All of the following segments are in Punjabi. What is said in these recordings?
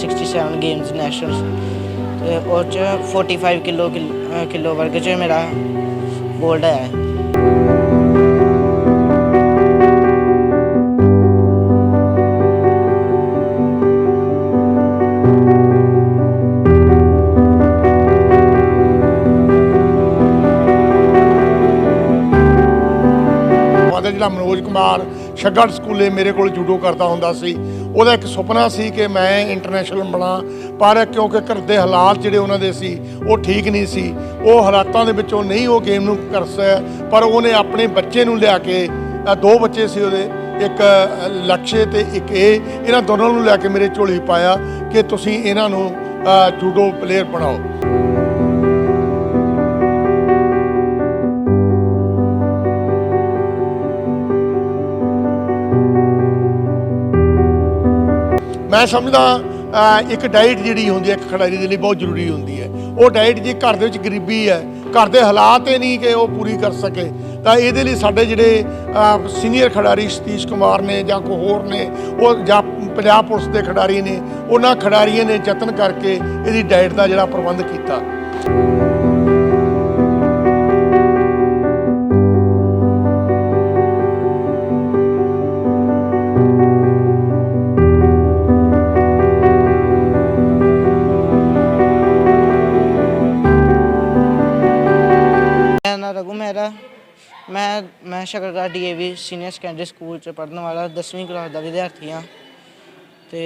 67 ਗੇਮਸ ਨੈਸ਼ਨਲ ਤੇ ਉਹ 'ਚ 45 ਕਿਲੋ ਕਿਲੋ ਵਰਗ 'ਚ ਮੇਰਾ 골ਡ ਆਇਆ। ਹੈ ਫਾਦਰ ਜਿਹੜਾ ਮਨੋਜ ਕੁਮਾਰ ਸ਼ੱਗੜ ਸਕੂਲੇ ਮੇਰੇ ਕੋਲ ਜੂਡੋ ਕਰਦਾ ਹੁੰਦਾ ਸੀ ਉਹਦਾ ਇੱਕ ਸੁਪਨਾ ਸੀ ਕਿ ਮੈਂ ਇੰਟਰਨੈਸ਼ਨਲ ਬਣਾ, ਪਰ ਕਿਉਂਕਿ ਘਰ ਦੇ ਹਾਲਾਤ ਜਿਹੜੇ ਉਹਨਾਂ ਦੇ ਸੀ, ਉਹ ਠੀਕ ਨਹੀਂ ਸੀ। ਉਹ ਹਾਲਾਤਾਂ ਦੇ ਵਿੱਚੋਂ ਨਹੀਂ ਉਹ ਗੇਮ ਨੂੰ ਕਰ ਸਕਿਆ, ਪਰ ਉਹਨੇ ਆਪਣੇ ਬੱਚੇ ਨੂੰ ਲਿਆ ਕੇ ਦੋ ਬੱਚੇ ਸੀ ਉਹਦੇ, ਇੱਕ ਲਕਸ਼ੇ ਤੇ ਇੱਕ ਇਹ, ਇਹਨਾਂ ਦੋਨਾਂ ਨੂੰ ਲੈ ਕੇ ਮੇਰੇ ਝੋਲੀ ਪਾਇਆ ਕਿ ਤੁਸੀਂ ਇਹਨਾਂ ਨੂੰ ਜੂਡੋ ਪਲੇਅਰ ਬਣਾਓ। ਮੈਂ ਸਮਝਦਾ ਇੱਕ ਡਾਈਟ ਜਿਹੜੀ ਹੁੰਦੀ ਹੈ, ਇੱਕ ਖਿਡਾਰੀ ਦੇ ਲਈ ਬਹੁਤ ਜ਼ਰੂਰੀ ਹੁੰਦੀ ਹੈ। ਉਹ ਡਾਈਟ ਜੇ ਘਰ ਦੇ ਵਿੱਚ ਗਰੀਬੀ ਹੈ, ਘਰ ਦੇ ਹਾਲਾਤ ਇਹ ਨਹੀਂ ਕਿ ਉਹ ਪੂਰੀ ਕਰ ਸਕੇ, ਤਾਂ ਇਹਦੇ ਲਈ ਸਾਡੇ ਜਿਹੜੇ ਸੀਨੀਅਰ ਖਿਡਾਰੀ ਸਤੀਸ਼ ਕੁਮਾਰ ਨੇ ਜਾਂ ਕੋਈ ਹੋਰ ਨੇ, ਉਹ ਜਾਂ ਪੰਜਾਬ ਪੁਲਿਸ ਦੇ ਖਿਡਾਰੀ ਨੇ, ਉਹਨਾਂ ਖਿਡਾਰੀਆਂ ਨੇ ਯਤਨ ਕਰਕੇ ਇਹਦੀ ਡਾਈਟ ਦਾ ਜਿਹੜਾ ਪ੍ਰਬੰਧ ਕੀਤਾ। ਮੈਂ Shakargarh DAV senior secondary school ਚ ਪੜ੍ਹਨ ਵਾਲਾ 10ਵੀਂ ਕਲਾਸ ਦਾ ਵਿਦਿਆਰਥੀ ਹਾਂ। ਤੇ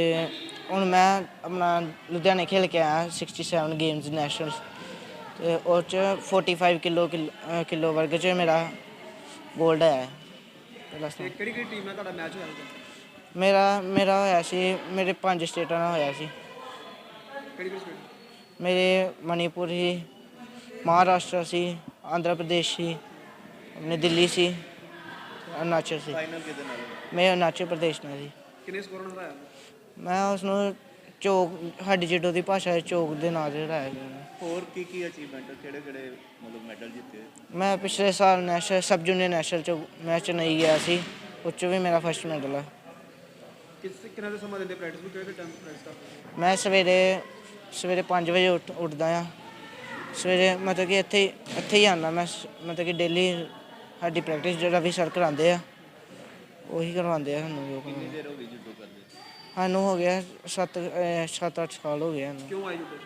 ਹੁਣ ਮੈਂ ਆਪਣਾ ਲੁਧਿਆਣੇ ਖੇਲ ਕੇ ਆਇਆ 67 ਗੇਮਸ ਨੈਸ਼ਨਲ ਤੇ ਉਹ ਚ 45 ਕਿਲੋ ਕਿਲੋ ਵਰਗ ਚ ਮੇਰਾ 골ਡ ਆਇਆ। ਕਿਹੜੀ ਕਿਹੜੀ ਟੀਮ ਨਾਲ ਤੁਹਾਡਾ ਮੈਚ ਹੋਇਆ ਸੀ? ਮੇਰਾ ਮੇਰਾ ਹੋਇਆ ਸੀ ਮੇਰੇ ਪੰਜ ਸਟੇਟਾਂ ਨਾਲ ਹੋਇਆ ਸੀ। ਕਿਹੜੀ ਕਿਹੜੀ ਸਟੇਟ ਮੇਰੇ ਮਣੀਪੁਰ ਸੀ ਮਹਾਰਾਸ਼ਟਰ ਸੀ ਆਂਧਰਾ ਪ੍ਰਦੇਸ਼ ਸੀ। ਆਪਣੇ ਦਿੱਲੀ ਸੀ ਅਰੁਣਾਚਲ ਸੀ ਫਾਈਨਲ ਕਿਹਦੇ ਨਾਲ ਮੈਂ ਅਰੁਣਾਚਲ ਪ੍ਰਦੇਸ਼ ਨਾਲ ਸੀ ਕਿੰਨੇ ਸਕੋਰ ਨਾਲ ਹਰਾਇਆ ਮੈਂ ਉਸ ਨੂੰ ਚੌਕ ਸਾਡੀ ਜਿੱਡੋ ਦੀ ਭਾਸ਼ਾ ਹੈ ਚੌਕ ਦੇ ਨਾਂ ਤੇ ਹਰਾਇਆ ਉਹਨੂੰ। ਹੋਰ ਕੀ ਕੀ ਅਚੀਵਮੈਂਟ ਕਿਹੜੇ ਕਿਹੜੇ ਮਤਲਬ ਮੈਡਲ ਜਿੱਤੇ ਮੈਂ ਪਿਛਲੇ ਸਾਲ ਨੈਸ਼ਨਲ ਸਬ ਜੂਨੀਅਰ ਨੈਸ਼ਨਲ ਚ ਮੈਚ ਨਹੀਂ ਗਿਆ ਸੀ ਉਹ 'ਚ ਵੀ ਮੇਰਾ ਫਸਟ ਮੈਡਲ ਆ ਕਿਸ ਕਿੰਨਾ ਦੇ ਸਮਾਂ ਦਿੰਦੇ ਪ੍ਰੈਕਟਿਸ ਨੂੰ ਕਿਹੜੇ ਟਾਈਮ ਪ੍ਰੈਕਟਿਸ ਕਰਦੇ ਮੈਂ ਸਵੇਰੇ ਸਵੇਰੇ 5 ਵਜੇ ਉੱਠ ਉੱਠਦਾ ਆ ਸਵੇਰੇ ਮਤਲਬ ਕਿ ਇੱਥੇ ਹੀ ਇੱਥੇ ਹੀ ਆਉਂਦਾ ਮੈਂ ਸ- ਮਤਲਬ ਕਿ ਡੇਲੀ ਸਾਡੀ ਪ੍ਰੈਕਟਿਸ ਜਿਹੜਾ ਵੀ ਸਰ ਕਰਾਉਂਦੇ ਆ ਉਹੀ ਕਰਵਾਉਂਦੇ ਆ ਸਾਨੂੰ ਜੋ ਕਿੰਨੀ। ਦੇਰ ਹੋ ਗਈ ਜੁੱਡੋ ਕਰਦੇ? ਸਾਨੂੰ ਹੋ ਗਿਆ 7 7-8 ਸਾਲ ਹੋ ਗਏ ਸਾਨੂੰ। ਕਿਉਂ ਆਏ ਜੁੱਡੇ?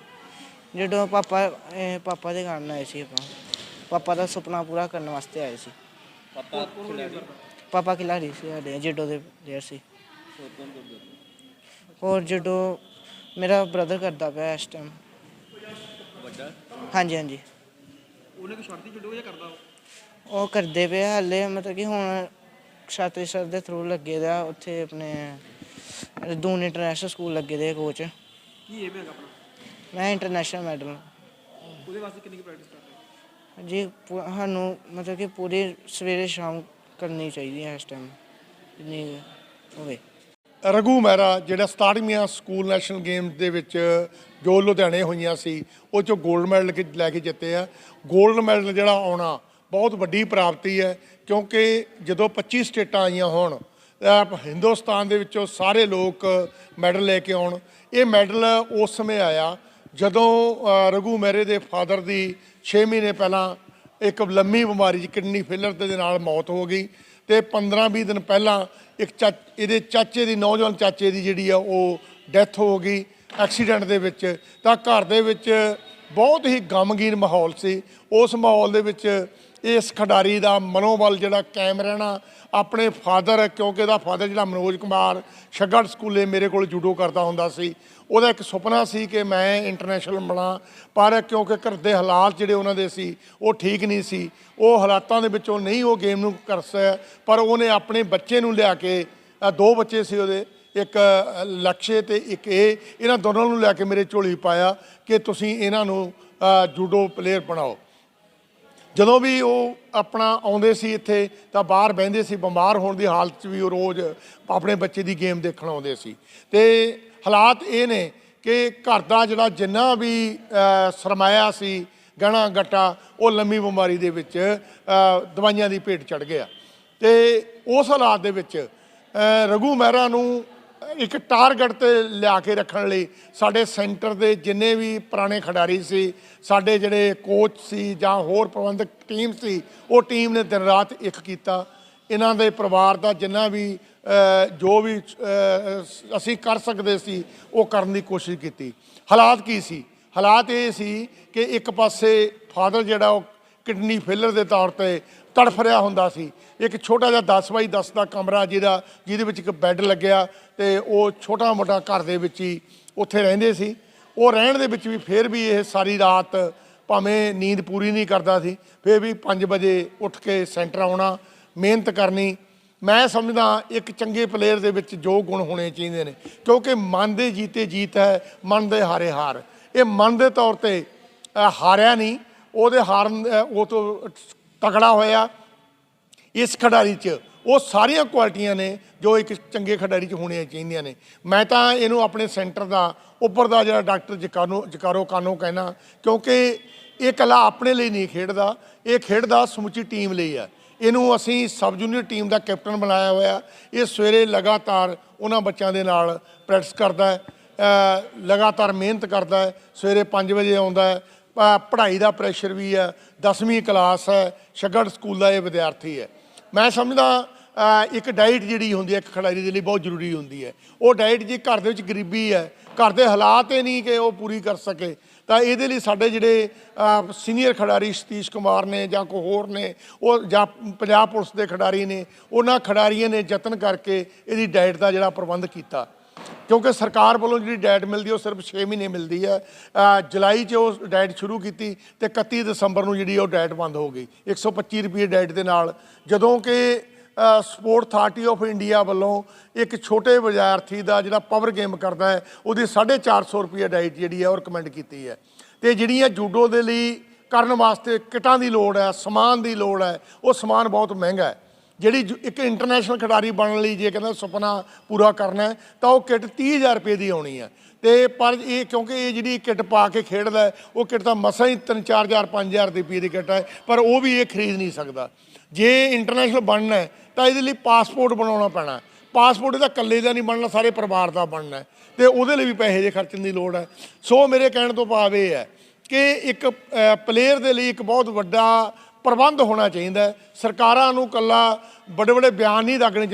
ਜਦੋਂ ਪਾਪਾ ਅਹ ਪਾਪਾ ਦੇ ਕਾਰਨ ਆਏ ਸੀ ਆਪਾਂ ਪਾਪਾ ਦਾ ਸੁਪਨਾ ਪੂਰਾ ਕਰਨ ਵਾਸਤੇ ਆਏ ਸੀ। ਪਾਪਾ ਖਿਲਾੜੀ ਸੀ ਸਾਡੇ ਜਿੱਡੋ ਦੇ ਪਲੇਅਰ ਸੀ। ਹੋਰ ਕੌਣ ਕਰਦੇ ਹੋਰ ਜਿੱਡੋ ਮੇਰਾ ਬ੍ਰਦਰ ਕਰਦਾ ਪਿਆ ਇਸ ਟਾਈਮ ਵੱਡਾ? ਹਾਂਜੀ ਹਾਂਜੀ। ਉਹਨੇ ਕਿ ਛੱਡਦੀ ਜੁੱਡੋ ਜਾਂ ਕਰਦਾ ਉਹ? ਉਹ ਕਰਦੇ ਪਏ ਆ ਹਾਲੇ ਮਤਲਬ ਕਿ ਹੁਣ ਛਾਤਰੀ ਸਰ ਦੇ ਥਰੂ ਲੱਗੇ ਦਾ ਉੱਥੇ ਆਪਣੇ ਦੂਨ ਇੰਟਰਨੈਸ਼ਨਲ ਸਕੂਲ ਲੱਗੇ ਦੇ ਕੋਚ ਕੀ ਏਮ ਹੈਗਾ ਆਪਣਾ? ਮੈਂ ਇੰਟਰਨੈਸ਼ਨਲ ਮੈਡਲ ਉਹਦੇ ਵਾਸਤੇ ਕਿੰਨੀ ਪ੍ਰੈਕਟਿਸ ਕਰਦੇ ਜੀ ਪੂ- ਸਾਨੂੰ ਮਤਲਬ ਕਿ ਪੂਰੀ ਸਵੇਰੇ ਸ਼ਾਮ ਕਰਨੀ ਚਾਹੀਦੀ ਹੈ ਇਸ ਟਾਈਮ ਜਿੰਨੀ ਹੋਵੇ। ਰਘੂ ਮਹਿਰਾ ਜਿਹੜਾ 67ਵੀਆਂ ਸਕੂਲ ਨੈਸ਼ਨਲ ਗੇਮਸ ਦੇ ਵਿੱਚ ਜੋ ਲੁਧਿਆਣੇ ਹੋਈਆਂ ਸੀ ਉਹ ਚੋਂ 골ਡ ਮੈਡਲ ਲੈ ਕੇ ਜਿੱਤੇ ਆ। 골ਡ ਮੈਡਲ ਜਿਹੜਾ ਆਉਣਾ ਬਹੁਤ ਵੱਡੀ ਪ੍ਰਾਪਤੀ ਹੈ, ਕਿਉਂਕਿ ਜਦੋਂ 25 ਸਟੇਟਾਂ ਆਈਆਂ ਹੋਣ ਅਹ ਹਿੰਦੁਸਤਾਨ ਦੇ ਵਿੱਚੋਂ ਸਾਰੇ ਲੋਕ ਮੈਡਲ ਲੈ ਕੇ ਆਉਣ। ਇਹ ਮੈਡਲ ਉਸ ਸਮੇਂ ਆਇਆ ਜਦੋਂ ਅਹ ਰਘੂ ਮਹਿਰੇ ਦੇ ਫਾਦਰ ਦੀ 6 ਮਹੀਨੇ ਪਹਿਲਾਂ ਇੱਕ ਲੰਮੀ ਬਿਮਾਰੀ 'ਚ ਕਿਡਨੀ ਫੇਲਰ ਦੇ ਨਾਲ ਮੌਤ ਹੋ ਗਈ ਤੇ 15-20 ਦਿਨ ਪਹਿਲਾਂ ਇੱਕ ਚਾ, ਇਹਦੇ ਚਾਚੇ ਦੀ, ਨੌਜਵਾਨ ਚਾਚੇ ਦੀ ਜਿਹੜੀ ਆ, ਉਹ ਡੈਥ ਹੋ ਗਈ ਐਕਸੀਡੈਂਟ ਦੇ ਵਿੱਚ। ਤਾਂ ਘਰ ਦੇ ਵਿੱਚ ਬਹੁਤ ਹੀ ਗਮਗੀਨ ਮਾਹੌਲ ਸੀ। ਉਸ ਮਾਹੌਲ ਦੇ ਵਿੱਚ ਇਸ ਖਿਡਾਰੀ ਦਾ ਮਨੋਬਲ ਜਿਹੜਾ ਕਾਇਮ ਰਹਿਣਾ, ਆਪਣੇ ਫਾਦਰ ਕਿਉਂਕਿ ਇਹਦਾ ਫਾਦਰ ਜਿਹੜਾ ਮਨੋਜ ਕੁਮਾਰ ਸ਼ੱਗੜ ਸਕੂਲੇ ਮੇਰੇ ਕੋਲ ਜੂਡੋ ਕਰਦਾ ਹੁੰਦਾ ਸੀ। ਉਹਦਾ ਇੱਕ ਸੁਪਨਾ ਸੀ ਕਿ ਮੈਂ ਇੰਟਰਨੈਸ਼ਨਲ ਬਣਾ, ਪਰ ਕਿਉਂਕਿ ਘਰ ਦੇ ਹਾਲਾਤ ਜਿਹੜੇ ਉਹਨਾਂ ਦੇ ਸੀ, ਉਹ ਠੀਕ ਨਹੀਂ ਸੀ। ਉਹ ਹਾਲਾਤਾਂ ਦੇ ਵਿੱਚੋਂ ਨਹੀਂ ਉਹ ਗੇਮ ਨੂੰ ਕਰ ਸਕਿਆ, ਪਰ ਉਹਨੇ ਆਪਣੇ ਬੱਚੇ ਨੂੰ ਲਿਆ ਕੇ ਦੋ ਬੱਚੇ ਸੀ ਉਹਦੇ, ਇੱਕ ਲਕਸ਼ੇ ਤੇ ਇੱਕ ਇਹ, ਇਹਨਾਂ ਦੋਨਾਂ ਨੂੰ ਲੈ ਕੇ ਮੇਰੇ ਝੋਲੀ ਪਾਇਆ ਕਿ ਤੁਸੀਂ ਇਹਨਾਂ ਨੂੰ ਜੂਡੋ ਪਲੇਅਰ ਬਣਾਓ। ਜਦੋਂ ਵੀ ਉਹ ਆਪਣਾ ਆਉਂਦੇ ਸੀ ਇੱਥੇ ਤਾਂ ਬਾਹਰ ਬਹਿੰਦੇ ਸੀ ਬਿਮਾਰ ਹੋਣ ਦੀ ਹਾਲਤ 'ਚ ਵੀ ਉਹ ਰੋਜ਼ ਆਪਣੇ ਬੱਚੇ ਦੀ ਗੇਮ ਦੇਖਣ ਆਉਂਦੇ ਸੀ। ਤੇ ਹਾਲਾਤ ਇਹ ਨੇ ਕਿ ਘਰ ਦਾ ਜਿਹੜਾ ਜਿੰਨਾ ਵੀ ਸਰਮਾਇਆ ਸੀ ਗਹਿਣਾ ਗੱਟਾ ਉਹ ਲੰਮੀ ਬਿਮਾਰੀ ਦੇ ਵਿੱਚ ਦਵਾਈਆਂ ਦੀ ਭੇਟ ਚੜ ਗਿਆ। ਤੇ ਉਸ ਹਾਲਾਤ ਦੇ ਵਿੱਚ ਅ, ਰਘੂ ਮਹਿਰਾ ਨੂੰ ਇੱਕ ਟਾਰਗੇਟ ਤੇ ਲਿਆ ਕੇ ਰੱਖਣ ਲਈ ਸਾਡੇ ਸੈਂਟਰ ਦੇ ਜਿੰਨੇ ਵੀ ਪੁਰਾਣੇ ਖਿਡਾਰੀ ਸੀ, ਸਾਡੇ ਜਿਹੜੇ ਕੋਚ ਸੀ ਜਾਂ ਹੋਰ ਪ੍ਰਬੰਧਕ ਟੀਮ ਸੀ, ਉਹ ਟੀਮ ਨੇ ਦਿਨ ਰਾਤ ਇੱਕ ਕੀਤਾ। ਇਹਨਾਂ ਦੇ ਪਰਿਵਾਰ ਦਾ ਜਿੰਨਾ ਵੀ ਜੋ ਵੀ ਅਸੀਂ ਕਰ ਸਕਦੇ ਸੀ, ਉਹ ਕਰਨ ਦੀ ਕੋਸ਼ਿਸ਼ ਕੀਤੀ। ਹਾਲਾਤ ਕੀ ਸੀ? ਹਾਲਾਤ ਇਹ ਸੀ ਕਿ ਇੱਕ ਪਾਸੇ ਫਾਦਰ ਜਿਹੜਾ ਉਹ ਕਿਡਨੀ ਫੇਲਰ ਦੇ ਤੌਰ ਤੇ ਤੜਫ ਰਿਹਾ ਹੁੰਦਾ ਸੀ। ਇੱਕ ਛੋਟਾ ਜਿਹਾ 10 ਬਾਈ 10 ਦਾ ਕਮਰਾ ਜਿਹਦਾ, ਜਿਹਦੇ ਵਿੱਚ ਇੱਕ ਬੈੱਡ ਲੱਗਿਆ ਤੇ ਉਹ ਛੋਟਾ ਮੋਟਾ ਘਰ ਦੇ ਵਿੱਚ ਹੀ ਉੱਥੇ ਰਹਿੰਦੇ ਸੀ। ਉਹ ਰਹਿਣ ਦੇ ਵਿੱਚ ਵੀ ਫਿਰ ਵੀ ਇਹ ਸਾਰੀ ਰਾਤ ਭਾਵੇਂ ਨੀਂਦ ਪੂਰੀ ਨਹੀਂ ਕਰਦਾ ਸੀ, ਫਿਰ ਵੀ 5 ਵਜੇ ਉੱਠ ਕੇ ਸੈਂਟਰ ਆਉਣਾ, ਮਿਹਨਤ ਕਰਨੀ। ਮੈਂ ਸਮਝਦਾ ਇੱਕ ਚੰਗੇ ਪਲੇਅਰ ਦੇ ਵਿੱਚ ਜੋ ਗੁਣ ਹੋਣੇ ਚਾਹੀਦੇ ਨੇ, ਕਿਉਂਕਿ ਮਨ ਦੇ ਜੀਤੇ ਜੀਤ ਹੈ, ਮਨ ਦੇ ਹਾਰੇ ਹਾਰ। ਇਹ ਮਨ ਦੇ ਤੌਰ ਤੇ ਹਾਰਿਆ ਨਹੀਂ, ਉਹਦੇ ਹਾਰਨ ਉਹ ਤੋਂ ਤਕੜਾ ਹੋਇਆ ਇਸ ਖਿਡਾਰੀ 'ਚ। ਉਹ ਸਾਰੀਆਂ ਕੁਆਲਿਟੀਆਂ ਨੇ ਜੋ ਇੱਕ ਚੰਗੇ ਖਿਡਾਰੀ 'ਚ ਹੋਣੀਆਂ ਚਾਹੀਦੀਆਂ ਨੇ। ਮੈਂ ਤਾਂ ਇਹਨੂੰ ਆਪਣੇ ਸੈਂਟਰ ਦਾ, ਉੱਪਰ ਦਾ ਜਿਹੜਾ ਡਾਕਟਰ ਜਕਾਨੋ, ਜਕਾਰੋ ਕਾਨੋ ਕਹਿਣਾ ਕਿਉਂਕਿ ਇਹ ਕਲਾ ਆਪਣੇ ਲਈ ਨਹੀਂ ਖੇਡਦਾ, ਇਹ ਖੇਡਦਾ ਸਮੁੱਚੀ ਟੀਮ ਲਈ ਹੈ ਇਹਨੂੰ ਅਸੀਂ ਸਬ ਜੂਨੀਅਰ ਟੀਮ ਦਾ ਕੈਪਟਨ ਬਣਾਇਆ ਹੋਇਆ। ਇਹ ਸਵੇਰੇ ਲਗਾਤਾਰ ਉਹਨਾਂ ਬੱਚਿਆਂ ਦੇ ਨਾਲ ਪ੍ਰੈਕਟਿਸ ਕਰਦਾ ਹੈ ਲਗਾਤਾਰ ਮਿਹਨਤ ਕਰਦਾ ਹੈ, ਸਵੇਰੇ 5 ਵਜੇ ਆਉਂਦਾ ਹੈ ਪੜ੍ਹਾਈ ਦਾ ਪ੍ਰੈਸ਼ਰ ਵੀ ਹੈ 10ਵੀਂ ਕਲਾਸ ਹੈ ਸ਼ਗੜ ਸਕੂਲ ਦਾ ਇਹ ਵਿਦਿਆਰਥੀ ਹੈ। ਮੈਂ ਸਮਝਦਾ ਇੱਕ ਡਾਈਟ ਜਿਹੜੀ ਹੁੰਦੀ ਹੈ, ਇੱਕ ਖਿਡਾਰੀ ਦੇ ਲਈ ਬਹੁਤ ਜ਼ਰੂਰੀ ਹੁੰਦੀ ਹੈ। ਉਹ ਡਾਈਟ ਜੇ ਘਰ ਦੇ ਵਿੱਚ ਗਰੀਬੀ ਹੈ, ਘਰ ਦੇ ਹਾਲਾਤ ਇਹ ਨਹੀਂ ਕਿ ਉਹ ਪੂਰੀ ਕਰ ਸਕੇ, ਤਾਂ ਇਹਦੇ ਲਈ ਸਾਡੇ ਜਿਹੜੇ ਸੀਨੀਅਰ ਖਿਡਾਰੀ ਸਤੀਸ਼ ਕੁਮਾਰ ਨੇ ਜਾਂ ਕੋਈ ਹੋਰ ਨੇ, ਉਹ ਜਾਂ ਪੰਜਾਬ ਪੁਲਿਸ ਦੇ ਖਿਡਾਰੀ ਨੇ, ਉਹਨਾਂ ਖਿਡਾਰੀਆਂ ਨੇ ਯਤਨ ਕਰਕੇ ਇਹਦੀ ਡਾਈਟ ਦਾ ਜਿਹੜਾ ਪ੍ਰਬੰਧ ਕੀਤਾ। ਕਿਉਂਕਿ ਸਰਕਾਰ ਵੱਲੋਂ ਜਿਹੜੀ ਡੈਟ ਮਿਲਦੀ ਉਹ ਸਿਰਫ 6 ਮਹੀਨੇ ਮਿਲਦੀ ਹੈ। ਜੁਲਾਈ 'ਚ ਉਹ ਡੈਟ ਸ਼ੁਰੂ ਕੀਤੀ ਤੇ 31 ਦਸੰਬਰ ਨੂੰ ਜਿਹੜੀ ਉਹ ਡੈਟ ਬੰਦ ਹੋ ਗਈ। 125 ਰੁਪਏ ਡੈਟ ਦੇ ਨਾਲ। ਜਦੋਂ ਕਿ ਸਪੋਰਟ ਅਥਾਰਟੀ ਆਫ ਇੰਡੀਆ ਵੱਲੋਂ ਇੱਕ ਛੋਟੇ ਵਿਦਿਆਰਥੀ ਦਾ ਜਿਹੜਾ ਪਾਵਰ ਗੇਮ ਕਰਦਾ ਹੈ, ਉਹਦੀ 450 ਰੁਪਏ ਡਾਈਟ ਜਿਹੜੀ ਹੈ, ਉਹ ਰეკਮੈਂਡ ਕੀਤੀ ਹੈ। ਤੇ ਜਿਹੜੀਆਂ ਜੂਡੋ ਦੇ ਲਈ ਕਰਨ ਵਾਸਤੇ ਕਿਟਾਂ ਦੀ ਲੋੜ ਹੈ, ਸਮਾਨ ਦੀ ਲੋੜ ਹੈ, ਉਹ ਸਮਾਨ ਬਹੁਤ ਮਹਿੰਗਾ ਹੈ। ਜਿਹੜੀ ਜੋ- ਇੱਕ ਇੰਟਰਨੈਸ਼ਨਲ ਖਿਡਾਰੀ ਬਣਨ ਲਈ ਜੇ ਕਹਿੰਦਾ ਸੁਪਨਾ ਪੂਰਾ ਕਰਨਾ ਹੈ, ਤਾਂ ਉਹ ਕਿਟ 30000 ਰੁਪਏ ਦੀ ਆਉਣੀ ਹੈ। ਤੇ ਪਰ ਇਹ ਕਿਉਂਕਿ ਇਹ ਜਿਹੜੀ ਕਿੱਟ ਪਾ ਕੇ ਖੇਡਦਾ ਉਹ ਕਿੱਟ ਤਾਂ ਮਸਾਂ ਹੀ 3-4000 5000 ਰੁਪਏ ਦੀ ਕਿੱਟ ਹੈ, ਪਰ ਉਹ ਵੀ ਇਹ ਖਰੀਦ ਨਹੀਂ ਸਕਦਾ। ਜੇ ਇੰਟਰਨੈਸ਼ਨਲ ਬਣਨਾ ਹੈ, ਤਾਂ ਇਹਦੇ ਲਈ ਪਾਸਪੋਰਟ ਬਣਾਉਣਾ ਪੈਣਾ ਪਾਸਪੋਰਟ ਇਹਦਾ ਇਕੱਲੇ ਦਾ ਨਹੀਂ ਬਣਨਾ, ਸਾਰੇ ਪਰਿਵਾਰ ਦਾ ਬਣਨਾ ਹੈ। ਤੇ ਉਹਦੇ ਲਈ ਵੀ ਪੈਸੇ ਦੇ ਖਰਚਣ ਦੀ ਲੋੜ ਹੈ। ਸੋ ਮੇਰੇ ਕਹਿਣ ਤੋਂ ਭਾਵ ਇਹ ਹੈ ਕਿ ਇੱਕ ਪਲੇਅਰ ਦੇ ਲਈ ਇੱਕ ਬਹੁਤ ਵੱਡਾ ਪ੍ਰਬੰਧ ਹੋਣਾ ਚਾਹੀਦਾ ਹੈ। ਸਰਕਾਰਾਂ ਨੂੰ ਕੱਲਾ ਵੱਡੇ ਵੱਡੇ ਬਿਆਨ ਨਹੀਂ ਲੱਗਣੇ ਚਾਹੀਦੇ।